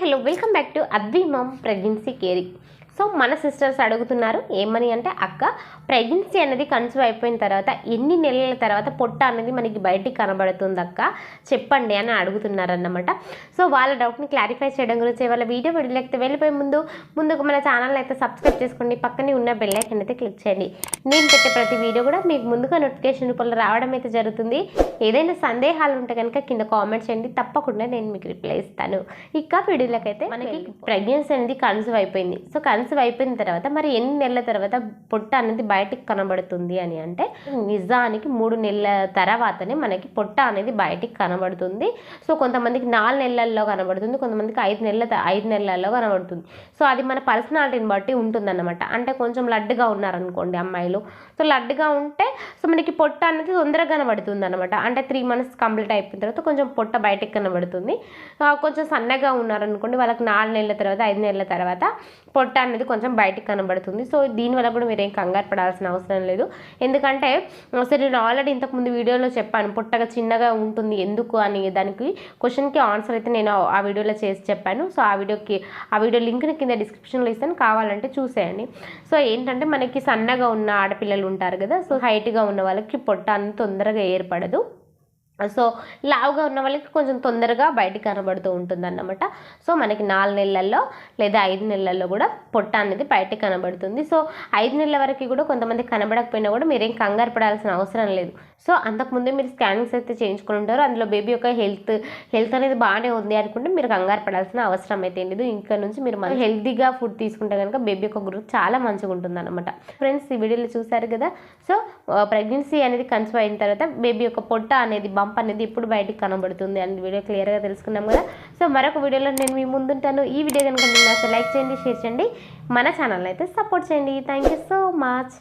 Hello welcome back to Advi pregnancy caring so మన sisters అడుగుతున్నారు ఏమని అంటే అక్క ప్రెగ్నెన్సీ అనేది కన్సీవ్ అయిపోయిన తర్వాత ఎన్ని నెలల తర్వాత పొట్ట అనేది మనకి బయటికి కనబడుతుంది అక్క? చెప్పండి అని అడుగుతున్నారు అన్నమాట సో వాళ్ళ డౌట్ని క్లారిఫై చేయడం గురించి వాళ్ళ వీడియో వీడియోలైతే వెళ్ళిపోయే ముందు ముందుకు మన ఛానల్ అయితే సబ్స్క్రైబ్ చేసుకోండి. పక్కనే ఉన్న బెల్ ఐకన్ అయితే క్లిక్ చేయండి. నేను పెట్టే ప్రతి వీడియో కూడా మీకు ముందుగా నోటిఫికేషన్ రూపంలో రావడం అయితే జరుగుతుంది. ఏదైనా సందేహాలు ఉంటే కనుక కింద కామెంట్ చేయండి. తప్పకుండా నేను మీకు రిప్లై ఇస్తాను. ఇక వీడియోలకైతే మనకి ప్రెగ్నెన్సీ అనేది కన్సీవ్ అయిపోయింది. సో కన్సీవ్ అయిపోయిన తర్వాత మరి ఎన్ని నెలల తర్వాత పొట్ట అనేది బయటికి కనబడుతుంది అని అంటే నిజానికి మూడు నెలల తర్వాతనే మనకి పొట్ట అనేది బయటికి కనబడుతుంది. సో కొంతమందికి నాలుగు నెలల్లో కనబడుతుంది కొంతమందికి ఐదు నెలల ఐదు నెలల్లో కనబడుతుంది. సో అది మన పర్సనాలిటీని బట్టి ఉంటుందన్నమాట. అంటే కొంచెం లడ్డుగా ఉన్నారనుకోండి అమ్మాయిలు. సో లడ్డుగా ఉంటే సో మనకి పొట్ట అనేది తొందరగా కనబడుతుంది అనమాట అంటే త్రీ మంత్స్ కంప్లీట్ అయిపోయిన తర్వాత కొంచెం పొట్ట బయటికి కనబడుతుంది. కొంచెం సన్నగా ఉన్నారనుకోండి వాళ్ళకి నాలుగు నెలల తర్వాత ఐదు నెలల తర్వాత పొట్ట అనేది కొంచెం బయటకు కనబడుతుంది. సో దీనివల్ల కూడా మీరేం కంగారు పడాల్సిన అవసరం లేదు. ఎందుకంటే సరే నేను ఆల్రెడీ ఇంతకుముందు వీడియోలో చెప్పాను పుట్టగా చిన్నగా ఉంటుంది ఎందుకు అని దానికి క్వశ్చన్కి ఆన్సర్ అయితే నేను ఆ వీడియోలో చేసి చెప్పాను. సో ఆ వీడియోకి ఆ వీడియో లింక్ని కింద డిస్క్రిప్షన్లో ఇస్తాను. కావాలంటే చూసేయండి. సో ఏంటంటే మనకి సన్నగా ఉన్న ఆడపిల్లలు ఉంటారు కదా సో హైట్గా ఉన్న వాళ్ళకి పొట్ట అంత తొందరగా ఏర్పడదు. సో లావుగా ఉన్న వాళ్ళకి కొంచెం తొందరగా బయటికి కనబడుతూ ఉంటుంది అన్నమాట సో మనకి నాలుగు నెలల్లో లేదా ఐదు నెలల్లో కూడా పొట్ట అనేది బయటికి కనబడుతుంది. సో ఐదు నెలల వరకు కూడా కొంతమంది కనబడకపోయినా కూడా మీరేం కంగారు పడాల్సిన అవసరం లేదు. సో అంతకుముందే మీరు స్కానింగ్స్ అయితే చేయించుకుని ఉంటారు. అందులో బేబీ యొక్క హెల్త్ హెల్త్ అనేది బాగానే ఉంది అనుకుంటే మీరు కంగారు పడాల్సిన అవసరం అయితే లేదు. ఇంకా నుంచి మీరు మన హెల్తీగా ఫుడ్ తీసుకుంటే కనుక బేబీ యొక్క గ్రోత్ చాలా మంచిగా ఉంటుంది అనమాట ఫ్రెండ్స్ ఈ వీడియోలో చూసారు కదా? సో ప్రెగ్నెన్సీ అనేది కన్సీవ్ అయిన తర్వాత బేబీ యొక్క పొట్ట అనేది బంప్ అనేది ఎప్పుడు బయటికి కనబడుతుంది అని వీడియో క్లియర్గా తెలుసుకున్నాం కదా? సో మరొక వీడియోలో నేను మీ ముందుంటాను. ఈ వీడియో కనుక మీకు నచ్చితే లైక్ చేయండి షేర్ చేయండి. మన ఛానల్ అయితే సపోర్ట్ చేయండి. Thank you so much